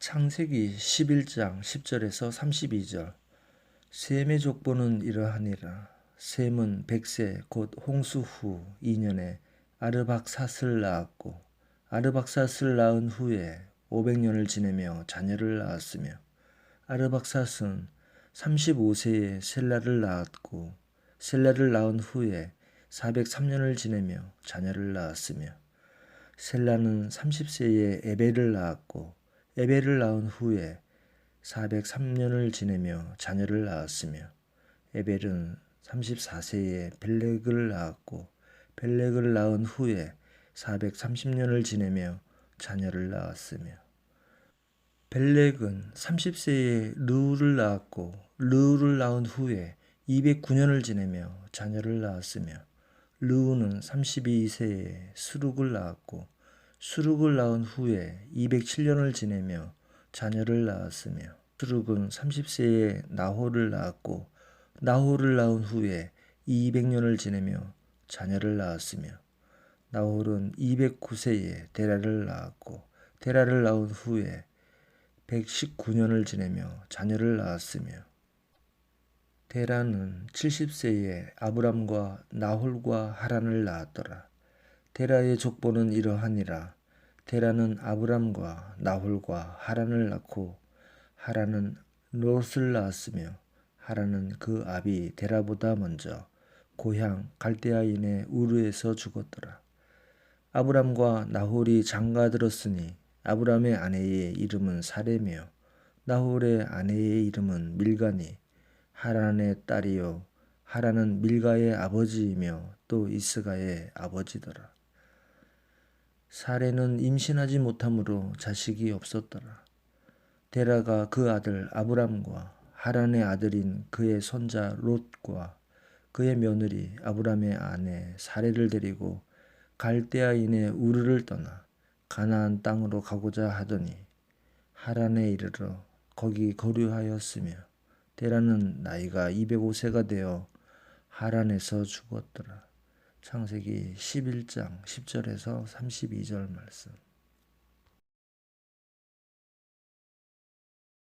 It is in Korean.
창세기 11장 10절에서 32절. 셈의 족보는 이러하니라. 셈은 백세 곧 홍수 후 2년에 아르박삿을 낳았고 아르박삿을 낳은 후에 500년을 지내며 자녀를 낳았으며 아르박삿은 35세에 셀라를 낳았고 셀라를 낳은 후에 403년을 지내며 자녀를 낳았으며 셀라는 30세에 에벨을 낳았고 에벨을 낳은 후에 403년을 지내며 자녀를 낳았으며 에벨은 34세에 벨렉을 낳았고 벨렉을 낳은 후에 430년을 지내며 자녀를 낳았으며 벨렉은 30세에 르우를 낳았고 르우를 낳은 후에 209년을 지내며 자녀를 낳았으며 르우는 32세에 수룩을 낳았고 수룩을 낳은 후에 207년을 지내며 자녀를 낳았으며 수룩은 30세에 나홀을 낳았고 나홀을 낳은 후에 200년을 지내며 자녀를 낳았으며 나홀은 209세에 데라를 낳았고 데라를 낳은 후에 119년을 지내며 자녀를 낳았으며 데라는 70세에 아브람과 나홀과 하란을 낳았더라. 데라의 족보는 이러하니라. 데라는 아브람과 나홀과 하란을 낳고 하란은 롯을 낳았으며 하란은 그 아비 데라보다 먼저 고향 갈대아인의 우르에서 죽었더라. 아브람과 나홀이 장가 들었으니 아브람의 아내의 이름은 사레며 나홀의 아내의 이름은 밀가니 하란의 딸이요 하란은 밀가의 아버지이며 또 이스가의 아버지더라. 사레는 임신하지 못하므로 자식이 없었더라. 데라가 그 아들 아브람과 하란의 아들인 그의 손자 롯과 그의 며느리 아브람의 아내 사레를 데리고 갈대아인의 우르를 떠나 가나안 땅으로 가고자 하더니 하란에 이르러 거기 거류하였으며 데라는 나이가 205세가 되어 하란에서 죽었더라. 창세기 11장 10절에서 32절 말씀.